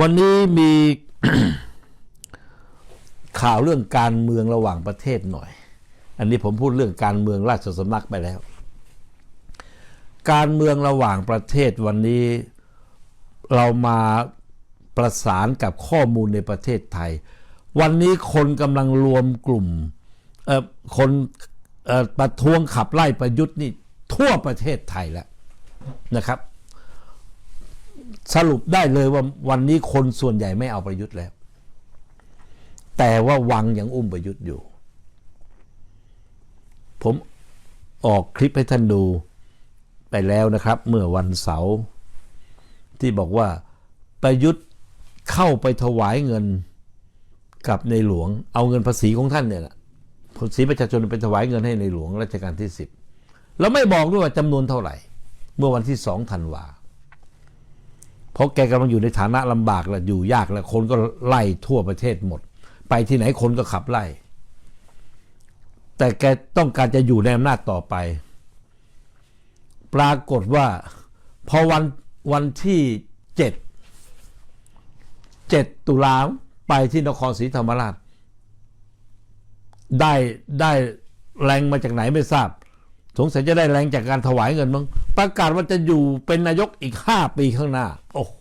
วันนี้มีข่าวเรื่องการเมืองระหว่างประเทศหน่อย อันนี้ผมพูดเรื่องการเมืองราชสำนักไปแล้ว การเมืองระหว่างประเทศวันนี้เรามาประสานกับข้อมูลในประเทศไทย วันนี้คนกำลังรวมกลุ่มคนประท้วงขับไล่ประยุทธ์นี่ทั่วประเทศไทยแล้วนะครับ สรุปได้เลยว่าวันนี้คนส่วนใหญ่ไม่เอาประยุทธ์แล้ว แต่ว่าวังยังอุ้มประยุทธ์อยู่ ผมออกคลิปให้ท่านดูไปแล้วนะครับ เมื่อวันเสาร์ที่บอกว่าประยุทธ์เข้าไปถวายเงินกับในหลวง เอาเงินภาษีของท่านเนี่ยแหละภาษีประชาชนไปถวายเงินให้ในหลวงรัชกาลที่สิบแล้วไม่บอกด้วยว่าจำนวนเท่าไหร่ เมื่อวันที่สองธันวา ราะแกกำลังอยู่ในฐานะลำบากแล้วอยู่ยากแล้วคนก็ไล่ทั่วประเทศหมด ไปที่ไหนคนก็ขับไล่ แต่แกต้องการจะอยู่ในอำนาจต่อไป ปรากฏว่าพอวันวันที่เจ็ดเจ็ดตุลาไปที่นครศรีธรรมราช ได้ได้แรงมาจากไหนไม่ทราบ สงสัยจะได้แรงจากการถวายเงินมั้งประกาศว่าจะอยู่เป็นนายกอีกห้าปีข้างหน้า โอ้โห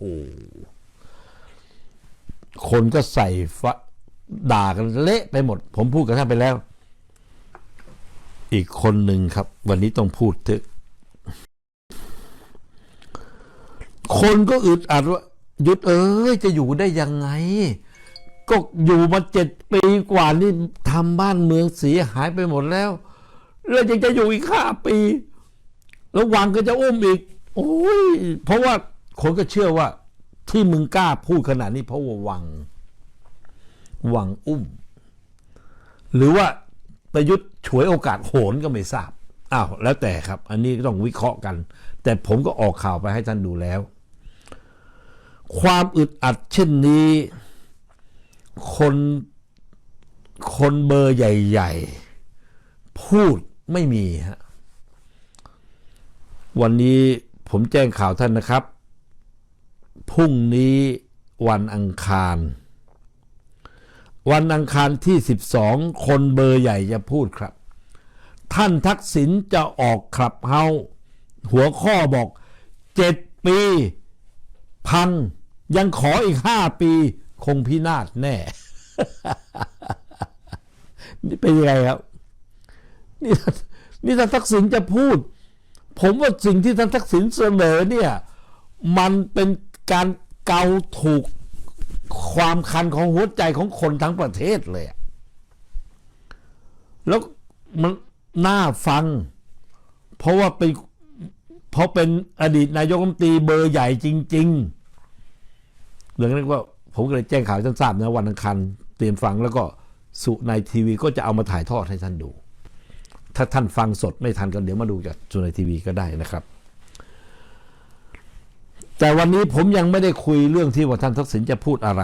คนก็ใส่ฟะด่ากันเละไปหมด ผมพูดกับท่านไปแล้ว อีกคนหนึ่งครับ วันนี้ต้องพูดถึงคนก็อึดอัดว่าหยุดเอ้ยจะอยู่ได้ยังไง ก็อยู่มาเจ็ดปีกว่านี่ทำบ้านเมืองเสียหายไปหมดแล้ว แล้วยังจะอยู่อีกห้าปีแล้ววังก็จะอุ้มอีก โอ้ยเพราะว่าคนก็เชื่อว่า ที่มึงกล้าพูดขนาดนี้เพราะว่าวัง วังอุ้ม หรือว่าประยุทธ์ฉวยโอกาสโหนก็ไม่ทราบอ้าวแล้วแต่ครับ อันนี้ก็ต้องวิเคราะห์กัน แต่ผมก็ออกข่าวไปให้ท่านดูแล้ว ความอึดอัดเช่นนี้ คนคนเบอร์ใหญ่ ๆ พูด ไม่มีฮะวันนี้ผมแจ้งข่าวท่านนะครับ พรุ่งนี้วันอังคาร วันอังคารที่ 12 คนเบอร์ใหญ่จะพูดครับ ท่านทักษิณจะออกขับเฮาหัวข้อบอกเจ็ดปีพังยังขออีกห้าปี คงพินาศแน่นี่เป็นยังไงครับ นี่นี่ท่านทักษิณจะพูด ผมว่าสิ่งที่ท่านทักษิณเสนอเนี่ยมันเป็นการเกาถูกความคันของหัวใจของคนทั้งประเทศเลยอะแล้วมันน่าฟัง เพราะว่าเป็นเพราะเป็นอดีตนายกรัฐมนตรีเบอร์ใหญ่จริง ๆ เรื่องนั้นว่าผมก็เลยแจ้งข่าวท่านทราบนะวันอังคารเตรียมฟังแล้วก็สุในทีวีก็จะเอามาถ่ายทอดให้ท่านดู ถ้าท่านฟังสดไม่ทันก็เดี๋ยวมาดูจากสุในทีวีก็ได้นะครับ แต่วันนี้ผมยังไม่ได้คุยเรื่องที่ว่าท่านทักษิณจะพูดอะไร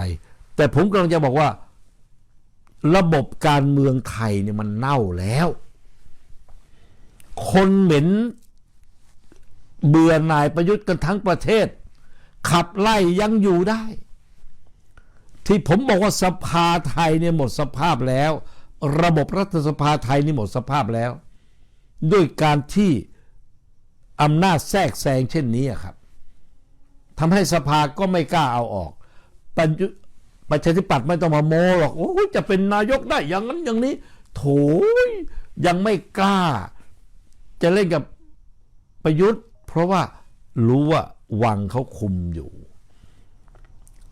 แต่ผมกำลังจะบอกว่า ระบบการเมืองไทยเนี่ยมันเน่าแล้ว คนเหม็นเบื่อหน่ายประยุทธ์กันทั้งประเทศ ขับไล่ยังอยู่ได้ ที่ผมบอกว่าสภาไทยเนี่ยหมดสภาพแล้ว ระบบรัฐสภาไทยนี่หมดสภาพแล้ว ด้วยการที่อำนาจแทรกแซงเช่นนี้ครับทำให้สภาก็ไม่กล้าเอาออกประยุประชาธิปัตย์ไม่ต้องมาโมหรอกโอ้จะเป็นนายกได้อย่างนั้นอย่างนี้ โถยยังไม่กล้า จะเล่นกับประยุทธ์ เพราะว่ารู้ว่าวังเขาคุมอยู่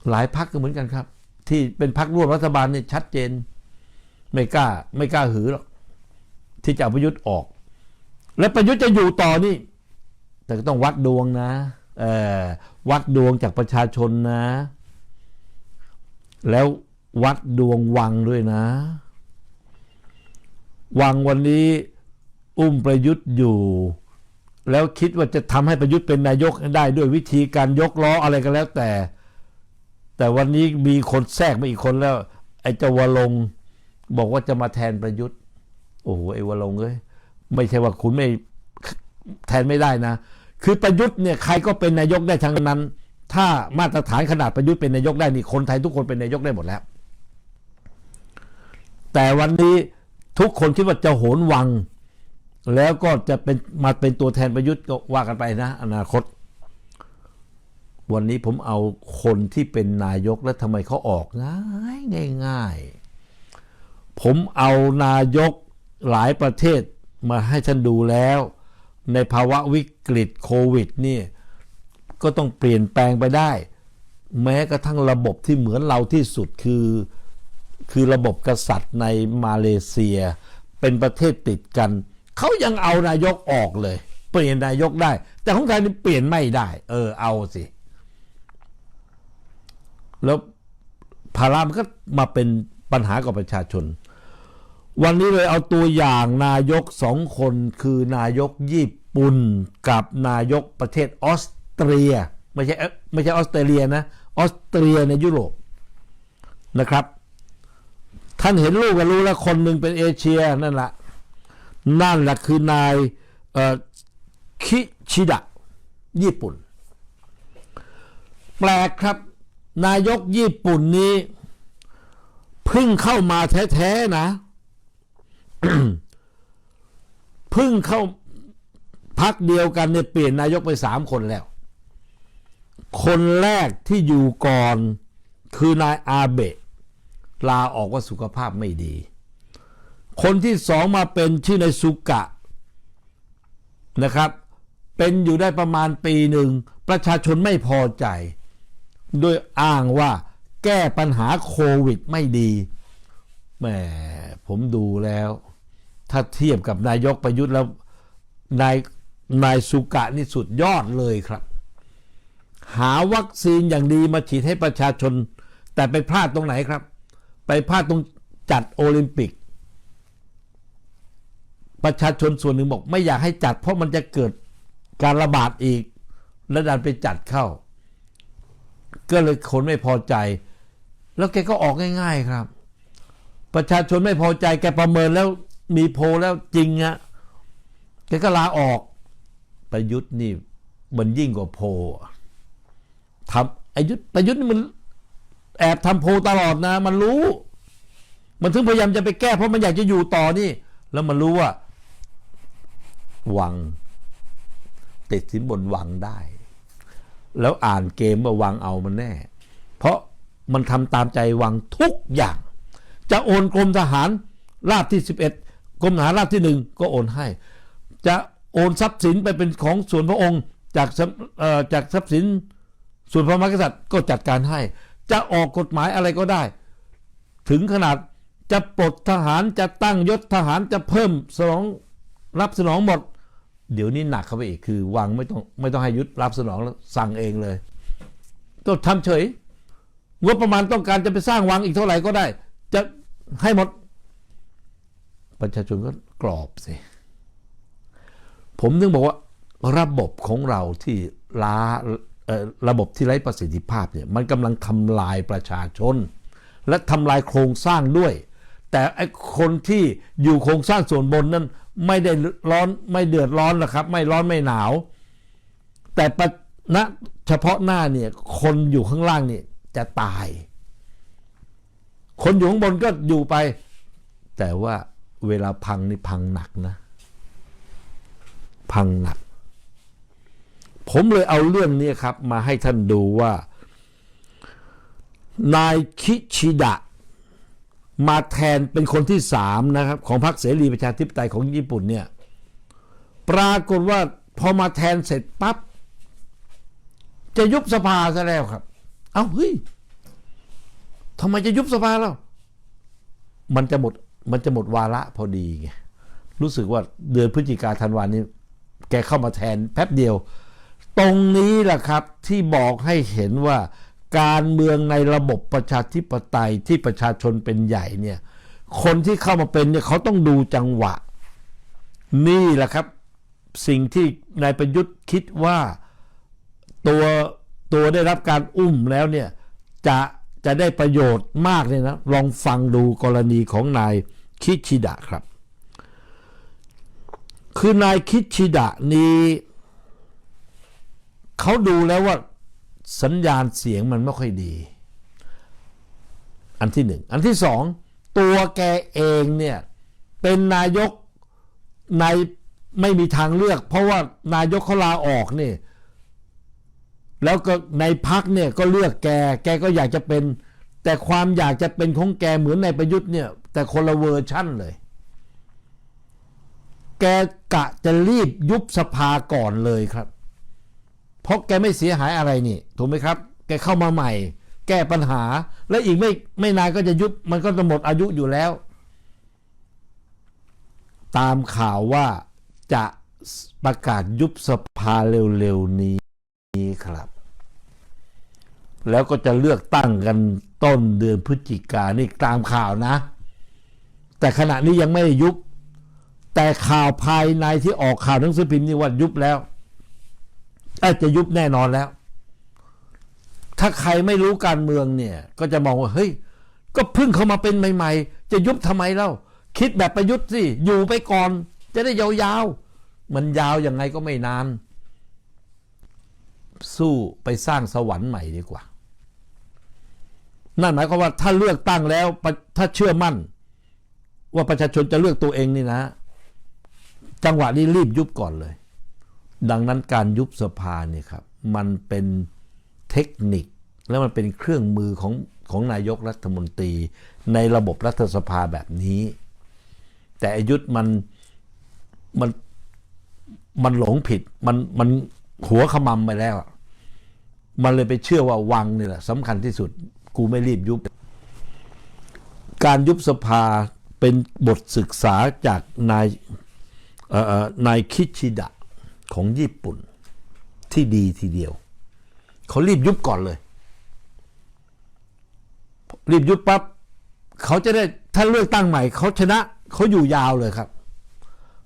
หลายพักก็เหมือนกันครับ ที่เป็นพักร่วมรัฐบาลเนี่ยชัดเจน ไม่กล้าไม่กล้าหือหรอกที่จะเอาประยุทธ์ออก และประยุทธ์จะอยู่ต่อนี่ แต่ก็ต้องวัดดวงนะเออวัดดวงจากประชาชนนะ แล้ววัดดวงวังด้วยนะ วังวันนี้อุ้มประยุทธ์อยู่ แล้วคิดว่าจะทำให้ประยุทธ์เป็นนายกได้ด้วยวิธีการยกล้ออะไรก็แล้วแต่ แต่วันนี้มีคนแทรกมาอีกคนแล้ว ไอ้เจ้าวลงบอกว่าจะมาแทนประยุทธ์ โอ้โหไอ้วลงเอ้ย ไม่ใช่ว่าคุณไม่แทนไม่ได้นะ คือประยุทธ์เนี่ยใครก็เป็นนายกได้ทั้งนั้น ถ้ามาตรฐานขนาดประยุทธ์เป็นนายกได้นี่คนไทยทุกคนเป็นนายกได้หมดแล้ว แต่วันนี้ทุกคนคิดว่าจะโหนวัง แล้วก็จะเป็นมาเป็นตัวแทนประยุทธ์ก็ว่ากันไปนะ อนาคต วันนี้ผมเอาคนที่เป็นนายกแล้วทำไมเขาออกง่ายง่ายง่ายผมเอานายกหลายประเทศ มาให้ท่านดูแล้ว ในภาวะวิกฤตโควิดนี่ก็ต้องเปลี่ยนแปลงไปได้ แม้กระทั่งระบบที่เหมือนเราที่สุดคือ คือระบบกษัตริย์ในมาเลเซีย เป็นประเทศติดกัน เขายังเอานายกออกเลย เปลี่ยนนายกได้ แต่ของไทยนี่เปลี่ยนไม่ได้ เออเอาสิ แล้วภาระมันก็มาเป็นปัญหากับประชาชน วันนี้เลยเอาตัวอย่างนายกสองคนคือนายกญี่ปุ่นกับนายกประเทศออสเตรีย ไม่ใช่ไม่ใช่ออสเตรเลียนะออสเตรียในยุโรปนะครับ ท่านเห็นรูปก็รู้แล้วคนหนึ่งเป็นเอเชียนั่นแหละนั่นแหละคือนายคิชิดะญี่ปุ่น แปลกครับ นายกญี่ปุ่นนี้เพิ่งเข้ามาแท้ ๆ นะ เพิ่งเข้าพักเดียวกันเนี่ยเปลี่ยนนายกไปสามคนแล้ว คนแรกที่อยู่ก่อนคือนายอาเบะลาออกว่าสุขภาพไม่ดี คนที่สองมาเป็นชื่อนายสุกะนะครับ เป็นอยู่ได้ประมาณปีหนึ่ง ประชาชนไม่พอใจ โดยอ้างว่าแก้ปัญหาโควิดไม่ดีแหมผมดูแล้ว ถ้าเทียบกับนายกประยุทธ์แล้วนายนายสุกะนี่สุดยอดเลยครับ หาวัคซีนอย่างดีมาฉีดให้ประชาชน แต่ไปพลาดตรงไหนครับ ไปพลาดตรงจัดโอลิมปิก ประชาชนส่วนหนึ่งบอก ไม่อยากให้จัด เพราะมันจะเกิดการระบาดอีก แล้วดันไปจัดเข้า ก็เลยคนไม่พอใจ แล้วแกก็ออกง่าย ๆครับ ประชาชนไม่พอใจแกประเมินแล้ว มีโพลแล้วจริงอะแกก็ลาออกประยุทธ์นี่มันยิ่งกว่าโพทำไอายุทธ์ประยุทธ์นี่มันแอบทำโพตลอดนะ มันรู้ มันถึงพยายามจะไปแก้เพราะมันอยากจะอยู่ต่อนี่ แล้วมันรู้ว่า วัง ติดสินบนวังได้ แล้วอ่านเกมว่าวังเอามันแน่ เพราะมันทำตามใจวังทุกอย่าง จะโอนกรมทหารราบที่ 11 กรมหาราบที่หนึ่งก็โอนให้ จะโอนทรัพย์สินไปเป็นของส่วนพระองค์จากจากทรัพย์สินส่วนพระมหากษัตริย์ก็จัดการให้ จะออกกฎหมายอะไรก็ได้ ถึงขนาดจะปลดทหารจะตั้งยศทหารจะเพิ่มสนองรับสนองหมด เดี๋ยวนี้หนักเข้าไปอีกคือวางไม่ต้องไม่ต้องให้ยุดรับสนองแล้วสั่งเองเลยก็ทำเฉยงบประมาณต้องการจะไปสร้างวังอีกเท่าไหร่ก็ได้ จะให้หมด ประชาชนก็กรอบสิผมถึงบอกว่าระบบของเราที่ล้าระบบที่ไร้ประสิทธิภาพเนี่ยมันกำลังทำลายประชาชน และทำลายโครงสร้างด้วย แต่ไอ้คนที่อยู่โครงสร้างส่วนบนนั้นไม่ได้ร้อนไม่เดือดร้อนนะครับ ไม่ร้อนไม่หนาว แต่ปณเฉพาะหน้าเนี่ยคนอยู่ข้างล่างเนี่ยจะตาย คนอยู่ข้างบนก็อยู่ไป แต่ว่า เวลาพังนี่พังหนักนะ พังหนัก ผมเลยเอาเรื่องนี้ครับ มาให้ท่านดูว่า นายคิชิดะ มาแทนเป็นคนที่สามนะครับ ของพรรคเสรีประชาธิปไตยของญี่ปุ่นเนี่ย ปรากฏว่าพอมาแทนเสร็จปั๊บจะยุบสภาซะแล้วครับ เอ้าเฮ้ยทำไมจะยุบสภาแล้ว มันจะหมด มันจะหมดวาระพอดีไงรู้สึกว่าเดือนพฤศจิกาธันวานี้ แกเข้ามาแทนแป๊บเดียว ตรงนี้แหละครับที่บอกให้เห็นว่าการเมืองในระบบประชาธิปไตยที่ประชาชนเป็นใหญ่เนี่ย คนที่เข้ามาเป็นเนี่ยเขาต้องดูจังหวะ นี่แหละครับ สิ่งที่นายประยุทธ์คิดว่าตัวตัวได้รับการอุ้มแล้วเนี่ยจะ จะได้ประโยชน์มากเลยนะ ลองฟังดูกรณีของนายคิชิดะครับ คือนายคิชิดะนี้เขาดูแล้วว่าสัญญาณเสียงมันไม่ค่อยดี อันที่หนึ่ง อันที่สอง ตัวแกเองเนี่ย เป็นนายกในไม่มีทางเลือก เพราะว่านายกเขาลาออกเนี่ย แล้วก็ในพักเนี่ยก็เลือกแก แกก็อยากจะเป็น แต่ความอยากจะเป็นของแกเหมือนในประยุทธ์เนี่ย แต่คนละเวอร์ชั่นเลย แกกะจะรีบยุบสภาก่อนเลยครับ เพราะแกไม่เสียหายอะไรนี่ ถูกไหมครับ แกเข้ามาใหม่ แก้ปัญหา และอีกไม่ไม่นานก็จะยุบ มันก็จะหมดอายุอยู่แล้ว ตามข่าวว่าจะประกาศยุบสภาเร็วๆนี้ นี้ครับ แล้วก็จะเลือกตั้งกันต้นเดือนพฤศจิกายนนี่ตามข่าวนะ แต่ขณะนี้ยังไม่ยุบ แต่ข่าวภายในที่ออกข่าวหนังสือพิมพ์นี่ว่ายุบแล้วอาจจะยุบแน่นอนแล้ว ถ้าใครไม่รู้การเมืองเนี่ย ก็จะมองว่าเฮ้ย ก็เพิ่งเข้ามาเป็นใหม่ ๆ จะยุบทำไมเล่า คิดแบบประยุทธ์สิ อยู่ไปก่อน จะได้ยาวๆ มันยาวยังไงก็ไม่นาน สู้ไปสร้างสวรรค์ใหม่ดีกว่า นั่นหมายความว่าถ้าเลือกตั้งแล้วถ้าเชื่อมั่น ว่าประชาชนจะเลือกตัวเองนี่นะ จังหวะนี้รีบยุบก่อนเลย ดังนั้นการยุบสภาเนี่ยครับ มันเป็นเทคนิคและมันเป็นเครื่องมือของของนายกรัฐมนตรี ในระบบรัฐสภาแบบนี้ แต่อายุทธมันมันมันหลงผิด มันมันหัวขมำไปแล้ว มันเลยไปเชื่อว่าวังนี่แหละสำคัญที่สุด กูไม่รีบยุบ การยุบสภาเป็นบทศึกษาจากนายนายคิชิดะของญี่ปุ่นที่ดีทีเดียว เขารีบยุบก่อนเลย รีบยุบปั๊บเขาจะได้ถ้าเลือกตั้งใหม่ เขาชนะเขาอยู่ยาวเลยครับ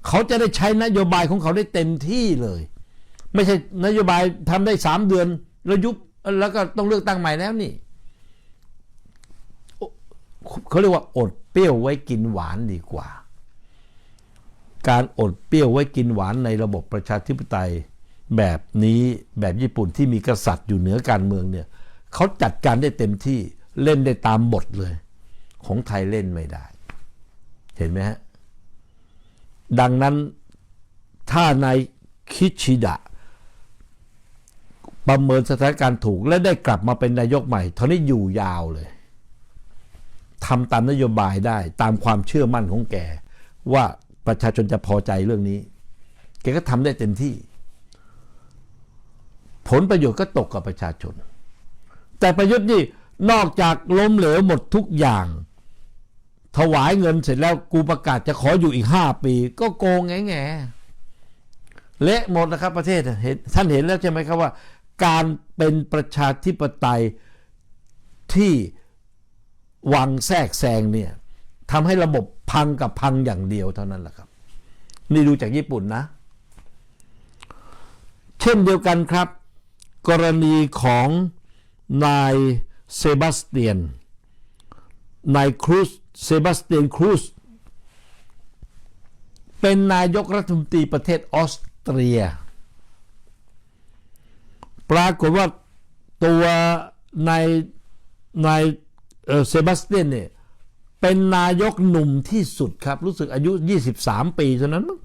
เขาจะได้ใช้นโยบายของเขาได้เต็มที่เลย ไม่ใช่นโยบายทำได้สามเดือน แล้วยุบแล้วก็ต้องเลือกตั้งใหม่แล้วนี่เขาเรียกว่าอดเปรี้ยวไว้กินหวานดีกว่า การอดเปรี้ยวไว้กินหวานในระบบประชาธิปไตยแบบนี้แบบญี่ปุ่นที่มีกษัตริย์อยู่เหนือการเมืองเนี่ยเขาจัดการได้เต็มที่เล่นได้ตามบทเลย ของไทยเล่นไม่ได้ เห็นไหมฮะ ดังนั้นถ้านายคิชิดะ ประเมินสถานการณ์ถูกและได้กลับมาเป็นนายกใหม่เท่านี้อยู่ยาวเลยทำตามนโยบายได้ตามความเชื่อมั่นของแก ว่าประชาชนจะพอใจเรื่องนี้ แกก็ทำได้เต็มที่ ผลประโยชน์ก็ตกกับประชาชน แต่ประยุทธ์นี่นอกจากล้มเหลวหมดทุกอย่าง ถวายเงินเสร็จแล้วกูประกาศจะขออยู่อีกห้าปี ก็โกงแง่แง่เละหมดนะครับประเทศเห็นท่านเห็นแล้วใช่ไหมครับว่า การเป็นประชาธิปไตยที่วังแทรกแซงเนี่ยทำให้ระบบพังกับพังอย่างเดียวเท่านั้นแหละครับ นี่ดูจากญี่ปุ่นนะ เช่นเดียวกันครับ กรณีของนายเซบาสเตียนนายครูสเซบาสเตียนครูสเป็นนายกรัฐมนตรีประเทศออสเตรีย ปรากฏว่าตัวนายนายเซบาสเตียนเนี่ยเป็นนายกหนุ่มที่สุดครับ รู้สึกอายุ 23 ปีเท่านั้นมั้ง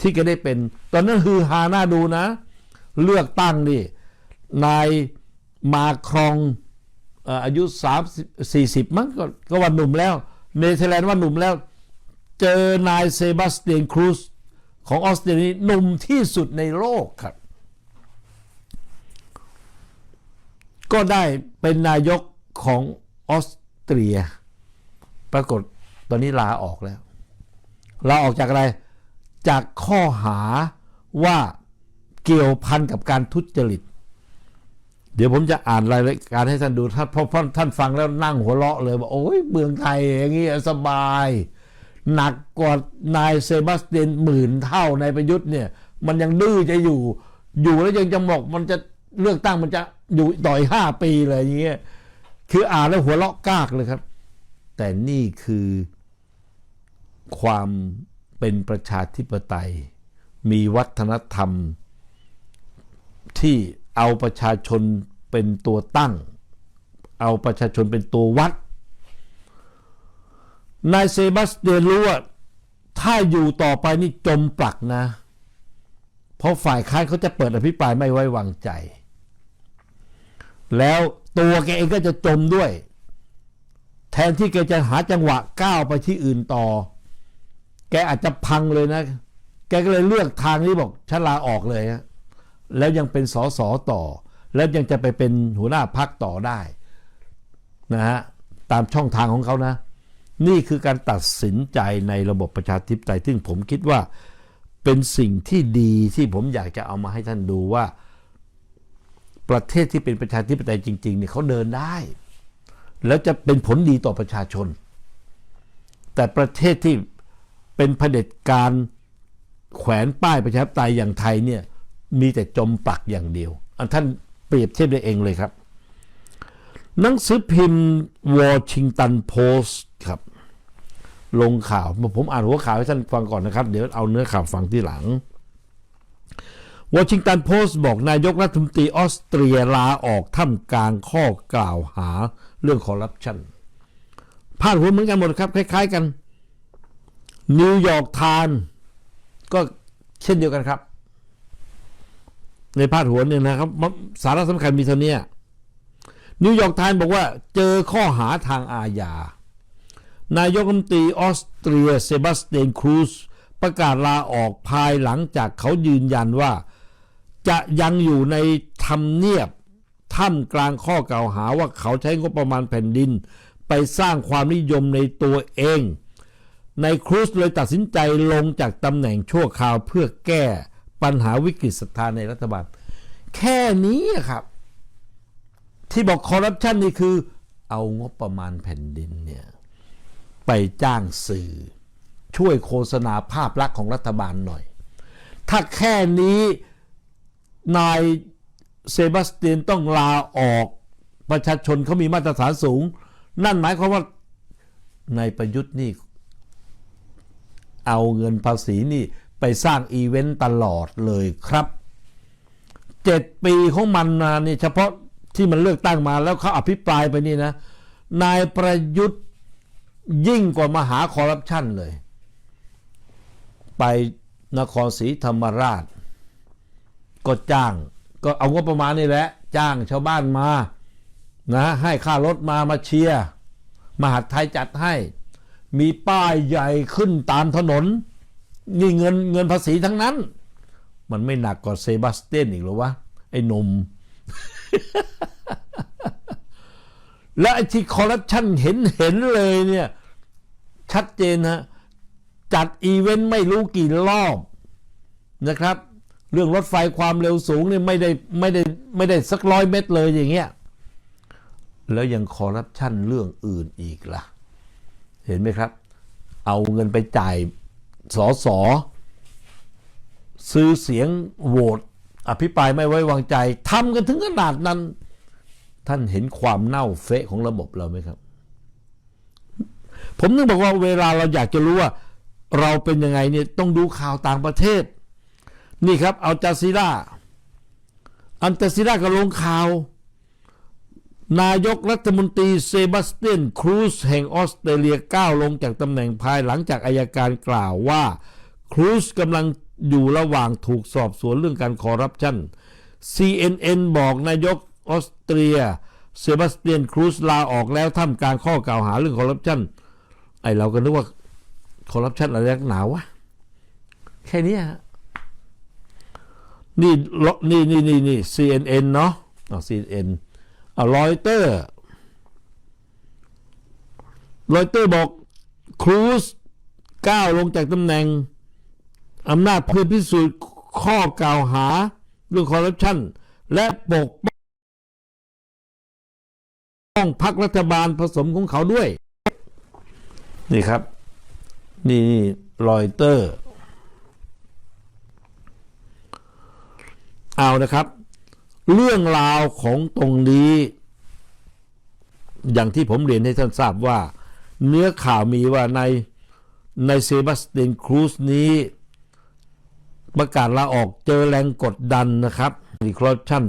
ที่ก็ได้เป็น ตอนนั้นฮือฮาหน้าดูนะ เลือกตั้งนี่นายมาครองอายุ3 40 มั้งก็ก็ว่าหนุ่มแล้ว เนเธอร์แลนด์ว่าหนุ่มแล้ว เจอนายเซบาสเตียนครูสของออสเตรเลียหนุ่มที่สุดในโลกครับ ก็ได้เป็นนายกของออสเตรีย ปรากฏตอนนี้ลาออกแล้ว ลาออกจากอะไร จากข้อหาว่าเกี่ยวพันกับการทุจริต เดี๋ยวผมจะอ่านรายละการให้ท่านดูท่านเพราะท่านฟังแล้วนั่งหัวเราะเลยว่าโอ้ยเมืองไทยอย่างนี้สบาย หนักกว่านายเซบาสเตียนหมื่นเท่าในประยุทธ์เนี่ย มันยังดื้อจะอยู่ อยู่แล้วยังจะบอกมันจะเลือกตั้งมันจะ อยู่ต่อยห้าปีอย่างเงี้ยคืออ่านแล้วหัวเราะกากเลยครับ แต่นี่คือความเป็นประชาธิปไตย มีวัฒนธรรม ที่เอาประชาชนเป็นตัวตั้ง เอาประชาชนเป็นตัววัดนายเซบาสเตียนรู้ว่าถ้าอยู่ต่อไปนี่จมปลักนะ เพราะฝ่ายค้านเขาจะเปิดอภิปรายไม่ไว้วางใจ แล้วตัวแกเองก็จะจมด้วย แทนที่แกจะหาจังหวะก้าวไปที่อื่นต่อ แกอาจจะพังเลยนะ แกก็เลยเลือกทางนี้บอกฉันลาออกเลยฮะแล้วยังเป็นสอสอต่อ แล้วยังจะไปเป็นหัวหน้าพักต่อได้นะฮะตามช่องทางของเขานะ นี่คือการตัดสินใจในระบบประชาธิปไตยซึ่งผมคิดว่าเป็นสิ่งที่ดีที่ผมอยากจะเอามาให้ท่านดูว่า ประเทศที่เป็นประชาธิปไตยจริงๆเนี่ยเขาเดินได้ แล้วจะเป็นผลดีต่อประชาชน แต่ประเทศที่เป็นเผด็จการแขวนป้ายประชาธิปไตยอย่างไทยเนี่ยมีแต่จมปักอย่างเดียว อันท่านเปรียบเทียบได้เองเลยครับ หนังสือพิมพ์วอชิงตันโพสต์ครับ ลงข่าว ผมอ่านหัวข่าวให้ท่านฟังก่อนนะครับ เดี๋ยวเอาเนื้อข่าวฟังที่หลัง วอชิงตันโพสต์บอกนายกรัฐมนตรีออสเตรียลาออกท่ามกลางข้อกล่าวหาเรื่องคอร์รัปชันพาดหัวเหมือนกันหมดครับ คล้าย ๆกัน นิวยอร์กไทม์ก็เช่นเดียวกันครับ ในพาดหัวเนี่ยนะครับ สาระสำคัญมีเท่านี้นิวยอร์กไทม์บอกว่าเจอข้อหาทางอาญานายกรัฐมนตรีออสเตรียเซบาสเตียนครูซประกาศลาออกภายหลังจากเขายืนยันว่า จะยังอยู่ในทำเนียบท่ามกลางข้อกล่าวหาว่าเขาใช้งบประมาณแผ่นดิน ไปสร้างความนิยมในตัวเอง ในครูซเลยตัดสินใจลงจากตำแหน่งชั่วคราวเพื่อแก้ปัญหาวิกฤตศรัทธาในรัฐบาล แค่นี้ครับ ที่บอกคอร์รัปชันนี่คือ เอางบประมาณแผ่นดินเนี่ยไปจ้างสื่อ ช่วยโฆษณาภาพลักษณ์ของรัฐบาลหน่อย ถ้าแค่นี้ นายเซบาสเตียนต้องลาออกประชาชนเขามีมาตรฐานสูง นั่นหมายความว่านายประยุทธ์นี่ เอาเงินภาษีนี่ไปสร้างอีเวนต์ตลอดเลยครับเจ็ดปีของมันนะนี่เฉพาะที่มันเลือกตั้งมาแล้วเขาอภิปรายไปนี่นะ นายประยุทธ์ยิ่งกว่ามหาคอร์รัปชันเลย ไปนครศรีธรรมราช ก็จ้าง ก็เอางบประมาณนี่แหละ จ้างชาวบ้านมา นะ ให้ค่ารถมามาเชียร์มหาดไทยจัดให้ มีป้ายใหญ่ขึ้นตามถนน นี่เงินเงินภาษีทั้งนั้น มันไม่หนักกว่าเซบาสเตียนอีกหรอวะ ไอ้หนม และไอ้ที่คอร์รัปชันเห็นเห็นเลยเนี่ย ชัดเจนนะจัดอีเวนต์ไม่รู้กี่รอบนะครับ เรื่องรถไฟความเร็วสูงเนี่ยไม่ได้ไม่ได้ไม่ได้สักร้อยเมตรเลยอย่างเงี้ยแล้วยังคอร์รัปชันเรื่องอื่นอีกล่ะ เห็นไหมครับ เอาเงินไปจ่ายสอสอซื้อเสียงโหวตอภิปรายไม่ไว้วางใจทำกันถึงขนาดนั้น ท่านเห็นความเน่าเฟะของระบบเราไหมครับ ผมนึกบอกว่าเวลาเราอยากจะรู้ว่า เราเป็นยังไงเนี่ยต้องดูข่าวต่างประเทศ นี่ครับเอาจาซีราอันจาซีราก็ลงข่าว นายกรัฐมนตรีเซบาสเตียนครูซแห่งออสเตรเลียก้าวลงจากตำแหน่งภายหลังจากอายการกล่าวว่า ครูซกำลังอยู่ระหว่างถูกสอบสวนเรื่องการคอร์รัปชัน CNN บอกนายกออสเตรีย เซบาสเตียนครูซลาออกแล้วท่ามกลางข้อกล่าวหาเรื่องคอร์รัปชันไอเราก็นึกว่าคอร์รัปชันอะไรนักหนาวะแค่นี้ฮะ นี่นี่นี่นี่นี่ CNN เนาะอ๋อ CNN อ่ารอยเตอร์รอยเตอร์บอกครูซก้าวลงจากตำแหน่งอำนาจเพื่อพิสูจน์ข้อกล่าวหาเรื่องคอร์รัปชันและปกป้องพรรครัฐบาลผสมของเขาด้วย นี่ครับ นี่นี่รอยเตอร์ เอานะครับ เรื่องราวของตรงนี้ อย่างที่ผมเรียนให้ท่านทราบว่า เนื้อข่าวมีว่าในในเซบาสเตียนครูซนี้ ประกาศลาออกเจอแรงกดดันนะครับมีคอร์รัปชัน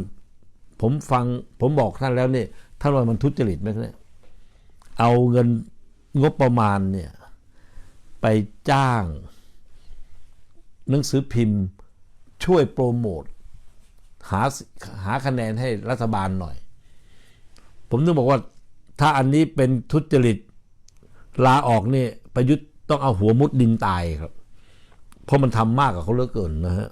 ผมฟังผมบอกท่านแล้วเนี่ยท่านว่ามันทุจริตไหมเนี่ยเอาเงินงบประมาณเนี่ย ไปจ้าง หนังสือพิมพ์ช่วยโปรโมท หาหาคะแนนให้รัฐบาลหน่อย ผมนึกบอกว่าถ้าอันนี้เป็นทุจริตลาออกนี่ประยุทธ์ต้องเอาหัวมุดดินตายครับ เพราะมันทำมากกับเขาเหลือเกินนะฮะ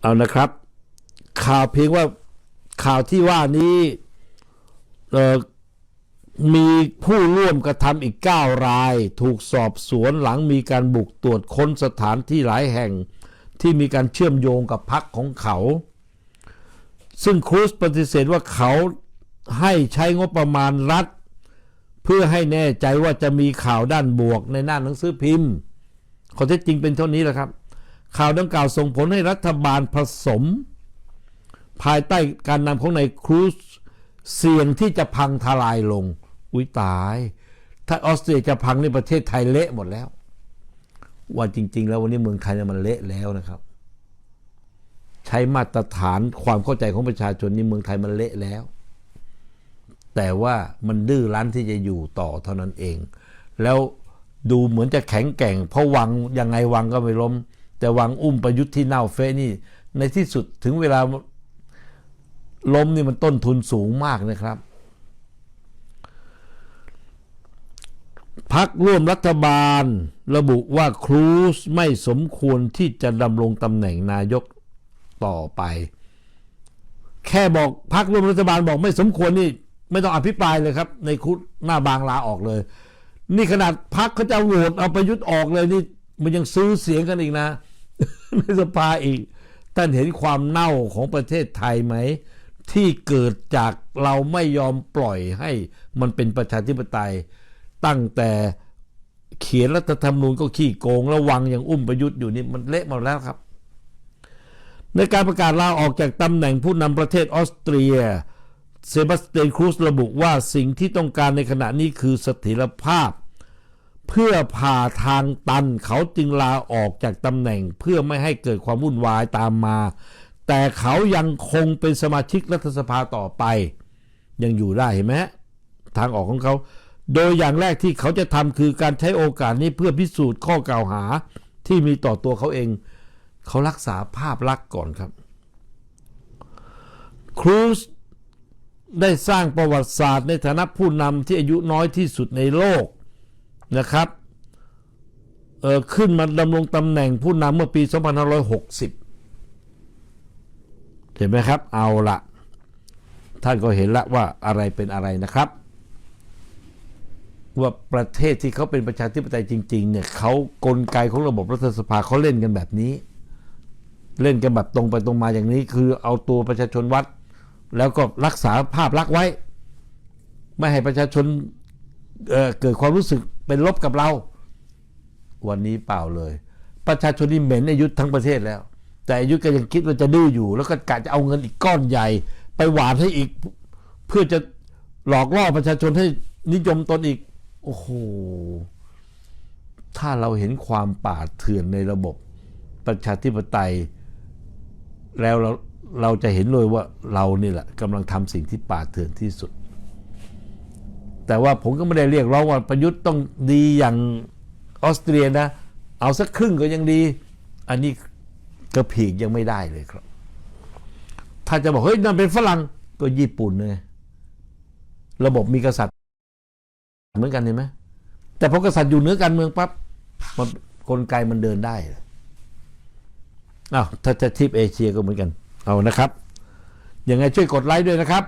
เอานะครับ ข่าวเพียงว่าข่าวที่ว่านี้เอ่อ มีผู้ร่วมกระทำอีก 9 ราย ถูกสอบสวนหลังมีการบุกตรวจค้นสถานที่หลายแห่ง ที่มีการเชื่อมโยงกับพักของเขา ซึ่งครูสปฏิเสธว่าเขาให้ใช้งบประมาณรัฐ เพื่อให้แน่ใจว่าจะมีข่าวด้านบวกในหน้าหนังสือพิมพ์ข้อเท็จจริงเป็นเท่านี้แหละครับ ข่าวดังกล่าวส่งผลให้รัฐบาลผสม ภายใต้การนำของนายครูซเสี่ยงที่จะพังทลายลง อุ้ยตาย ถ้าออสเตรียจะพังในประเทศไทยเละหมดแล้ว ว่าจริง ๆ แล้ววันนี้เมืองไทยเนี่ยมันเละแล้วนะครับ ใช้มาตรฐานความเข้าใจของประชาชนนี่เมืองไทยมันเละแล้ว แต่ว่ามันดื้อรั้นที่จะอยู่ต่อเท่านั้นเอง แล้วดูเหมือนจะแข็งแกร่ง เพราะวังยังไงวังก็ไม่ล้ม แต่วังอุ้มประยุทธ์ที่เน่าเฟะนี่ ในที่สุดถึงเวลาล้มนี่มันต้นทุนสูงมากนะครับ พักร่วมรัฐบาล ระบุว่าครูสไม่สมควรที่จะดำรงตำแหน่งนายกต่อไป แค่บอกพักร่วมรัฐบาลบอกไม่สมควรนี่ไม่ต้องอภิปรายเลยครับ ในคุดหน้าบางลาออกเลย นี่ขนาดพักเขาจะโหวตเอาประยุทธ์ออกเลยนี่มันยังซื้อเสียงกันอีกนะในสภาอีกท่านเห็นความเน่าของประเทศไทยไหม ที่เกิดจากเราไม่ยอมปล่อยให้มันเป็นประชาธิปไตย ตั้งแต่เขียนรัฐธรรมนูญก็ขี้โกงระวังอย่างอุ้มประยุทธ์อยู่นี่มันเละมดแล้วครับ ในการประกาศลาออกจากตำแหน่งผู้นำประเทศออสเตรีย เซบาสเตียนครูสระบุว่าสิ่งที่ต้องการในขณะนี้คือเสถียรภาพ เพื่อผ่าทางตันเขาจึงลาออกจากตำแหน่งเพื่อไม่ให้เกิดความวุ่นวายตามมา แต่เขายังคงเป็นสมาชิกรัฐสภาต่อไป ยังอยู่ได้เห็นไหมทางออกของเขา โดยอย่างแรกที่เขาจะทำคือการใช้โอกาสนี้เพื่อพิสูจน์ข้อกล่าวหาที่มีต่อตัวเขาเอง เขารักษาภาพลักษณ์ก่อนครับ ครูสได้สร้างประวัติศาสตร์ในฐานะผู้นำที่อายุน้อยที่สุดในโลกนะครับออขึ้นมาดำรงตำแหน่งผู้นำเมื่อปี 2560 เห็นไหมครับ เอาละท่านก็เห็นละว่าอะไรเป็นอะไรนะครับ ว่าประเทศที่เขาเป็นประชาธิปไตยจริง ๆ เนี่ยเขากลไกของระบบรัฐสภาเขาเล่นกันแบบนี้ เล่นกันแบบตรงไปตรงมาอย่างนี้ คือเอาตัวประชาชนวัด แล้วก็รักษาภาพลักษณ์ไว้ ไม่ให้ประชาชนเอ่อเกิดความรู้สึกเป็นลบกับเรา วันนี้เปล่าเลย ประชาชนนี่เหม็นอายุทั้งประเทศแล้ว แต่อายุก็ยังคิดว่าจะดื้ออยู่ แล้วก็กะจะเอาเงินอีกก้อนใหญ่ ไปหวานให้อีก เพื่อจะหลอกล่อประชาชนให้นิยมตนอีก โอ้โห ถ้าเราเห็นความป่าดเถื่อนในระบบประชาธิปไตย แล้วเราเราจะเห็นเลยว่าเรานี่แหละกำลังทำสิ่งที่ป่าดเถื่อนที่สุด แต่ว่าผมก็ไม่ได้เรียกร้องว่าประยุทธ์ต้องดีอย่างออสเตรียนะ เอาสักครึ่งก็ยังดี อันนี้กระผีกยังไม่ได้เลยครับ ถ้าจะบอกเฮ้ยนั่นเป็นฝรั่งก็ญี่ปุ่นเลยระบบมีกษัตริย์ เหมือนกันเห็นไหมแต่พอกษัตริย์อยู่เหนือการเมืองปั๊บมันกลไกมันเดินได้อ้าวถ้าจะทิปเอเชียก็เหมือนกัน เอานะครับ ยังไงช่วยกดไลค์ด้วยนะครับ